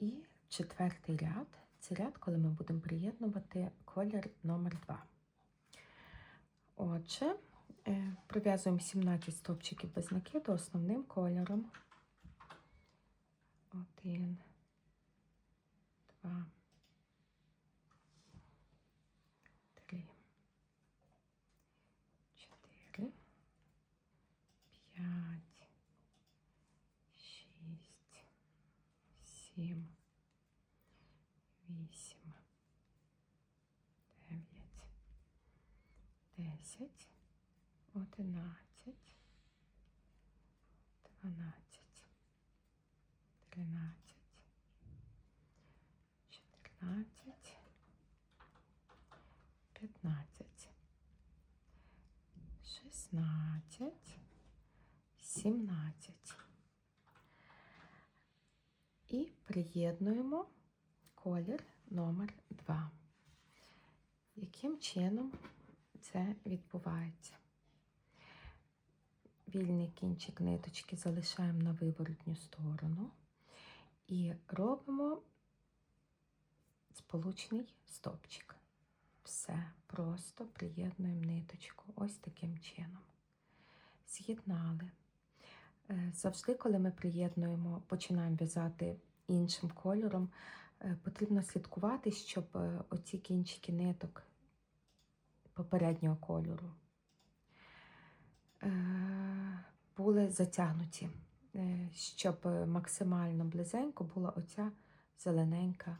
І четвертий ряд це ряд, коли ми будемо приєднувати колір номер 2. Отже, прив'язуємо 17 стовпчиків без накиду основним кольором. Один, два, три, чотири, п'ять, шість, сім, вісім, дев'ять, десять, одинадцять, дванадцять, тринадцять, чотирнадцять, п'ятнадцять, шістнадцять, сімнадцять. І приєднуємо колір номер 2. Яким чином це відбувається? Вільний кінчик ниточки залишаємо на виворотню сторону і робимо сполучний стопчик. Все, просто приєднуємо ниточку ось таким чином. З'єднали. Е, Завжди, коли ми приєднуємо, починаємо в'язати іншим кольором, потрібно слідкувати, щоб е, оці кінчики ниток попереднього кольору е, були затягнуті, е, щоб максимально близенько була оця зелененька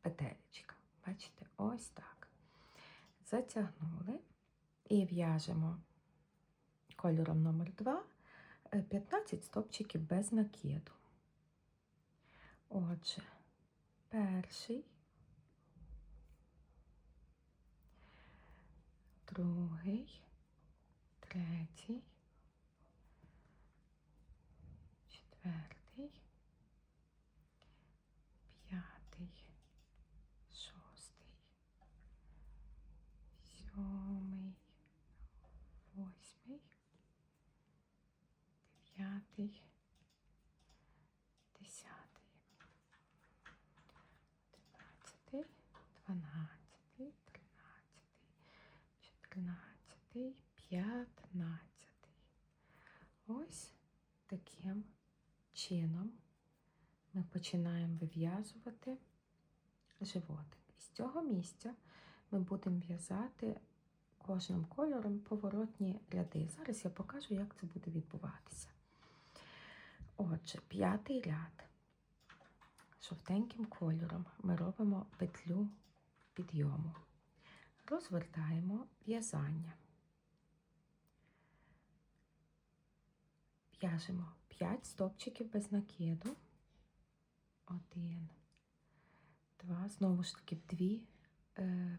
петелечка. Бачите, ось так. Затягнули і в'яжемо кольором номер 2 е, 15 стопчиків без накиду. Отже, перший, другий, третій, четвертий, п'ятий, шостий, сьомий, восьмий, дев'ятий, чотирнадцятий, п'ятнадцятий. Ось таким чином ми починаємо вив'язувати животик. І з цього місця ми будемо в'язати кожним кольором поворотні ряди. Зараз я покажу, як це буде відбуватися. Отже, п'ятий ряд. Жовтеньким кольором ми робимо петлю підйому. Розвертаємо в'язання. В'яжемо 5 стопчиків без накиду. Один, два, знову ж таки, в дві, е,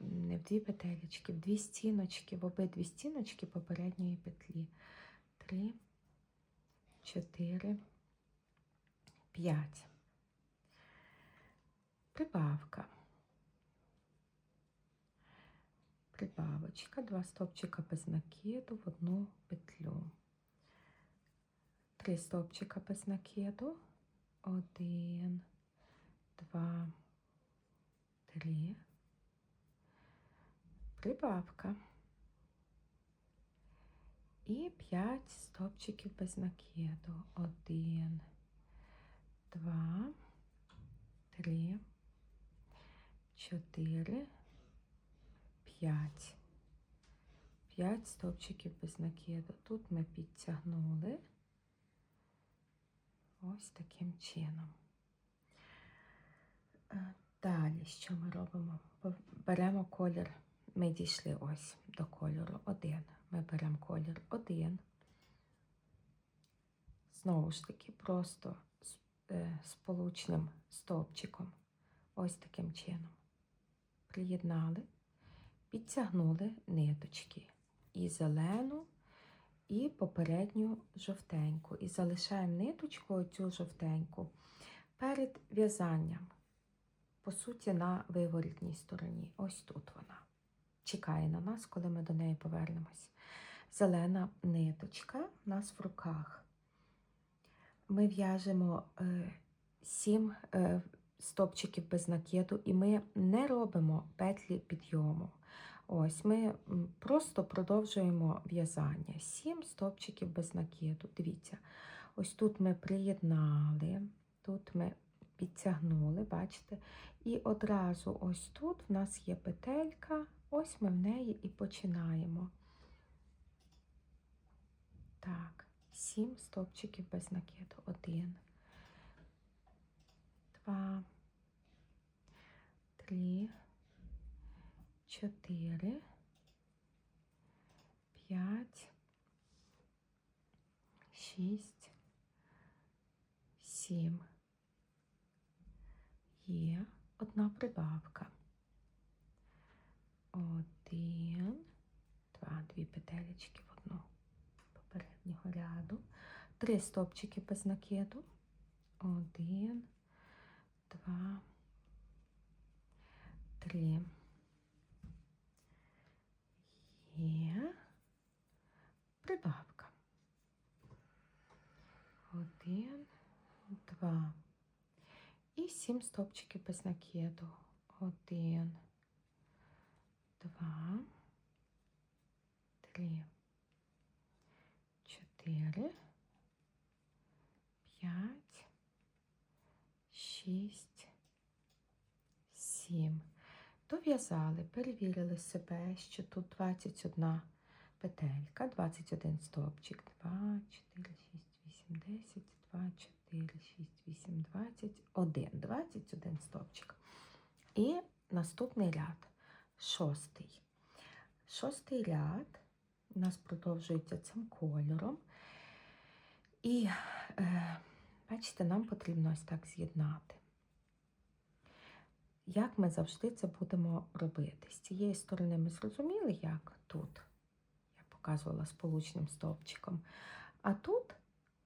не в дві петелечки, в дві стіночки, в обидві стіночки попередньої петлі. Три, чотири, п'ять. Прибавка. Прибавочка, два стопчика без накиду в одну петлю. Три стопчика без накиду. Один, два, три. Прибавка. І п'ять стопчиків без накиду. Один, два, три, чотири, п'ять. П'ять стопчиків без накиду. Тут ми підтягнули. Ось таким чином. Е, Далі, що ми робимо? Беремо колір. Ми дійшли ось до кольору один. Ми беремо колір один. Знову ж таки, просто з е, сполучним стовпчиком. Ось таким чином. Приєднали, підтягнули ниточки. І зелену, і попередню жовтеньку. І залишаємо ниточку, оцю жовтеньку, перед в'язанням. По суті, на виворітній стороні. Ось тут вона. Чекає на нас, коли ми до неї повернемось. Зелена ниточка у нас в руках. Ми в'яжемо е, 7 е, стопчиків без накиду, і ми не робимо петлі підйому. Ось ми просто продовжуємо в'язання. 7 стопчиків без накиду. Дивіться, ось тут ми приєднали, тут ми підтягнули, бачите? І одразу ось тут в нас є петелька, ось ми в неї і починаємо. Так, 7 стопчиків без накиду. Один, два, три, чотири, п'ять, шість, сім. Є одна прибавка. Один, два, дві петелечки в одну попереднього ряду. Три стопчики без накиду. Один, два, три. Є прибавка. Один, два. І сім стопчиків без накиду. Один, два, три, чотири, п'ять, шість, сім. Дов'язали, перевірили себе, що тут 21 петелька, 21 стовпчик, 2, 4, 6, 8, 10, 2, 4, 6, 8, 21, 21 стовпчик. І наступний ряд, шостий. Шостий ряд у нас продовжується цим кольором. І, е, бачите, нам потрібно ось так з'єднати. Як ми завжди це будемо робити? З цієї сторони ми зрозуміли, як тут. Я показувала сполучним стовпчиком. А тут,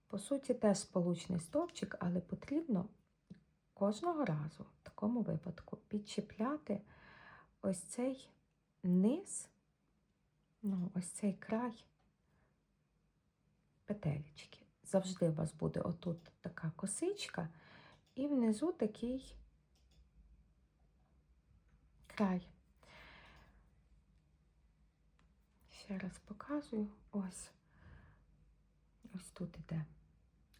по суті, теж сполучний стовпчик, але потрібно кожного разу в такому випадку підчіпляти ось цей низ, ну, ось цей край петелечки. Завжди у вас буде отут така косичка, і внизу такий край. Ще раз показую. Ось. Ось тут іде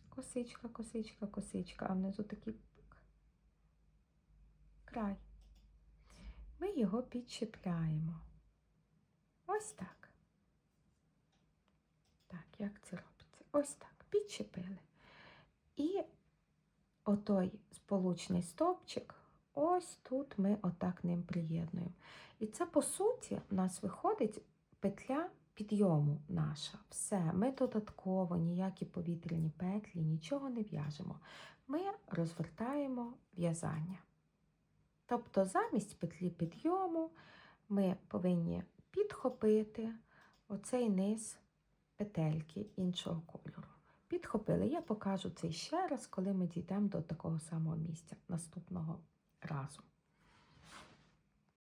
косичка, косичка, косичка, а внизу такий край. Ми його підчіпляємо. Ось так. Так, як це робиться? Ось так. Підчепили. І отой сполучний стовпчик, ось тут ми отак ним приєднуємо. І це, по суті, у нас виходить петля підйому наша. Все, ми додатково ніякі повітряні петлі, нічого не в'яжемо. Ми розвертаємо в'язання. Тобто замість петлі підйому ми повинні підхопити оцей низ петельки іншого кольору. Підхопили. Я покажу це ще раз, коли ми дійдемо до такого самого місця наступного разу.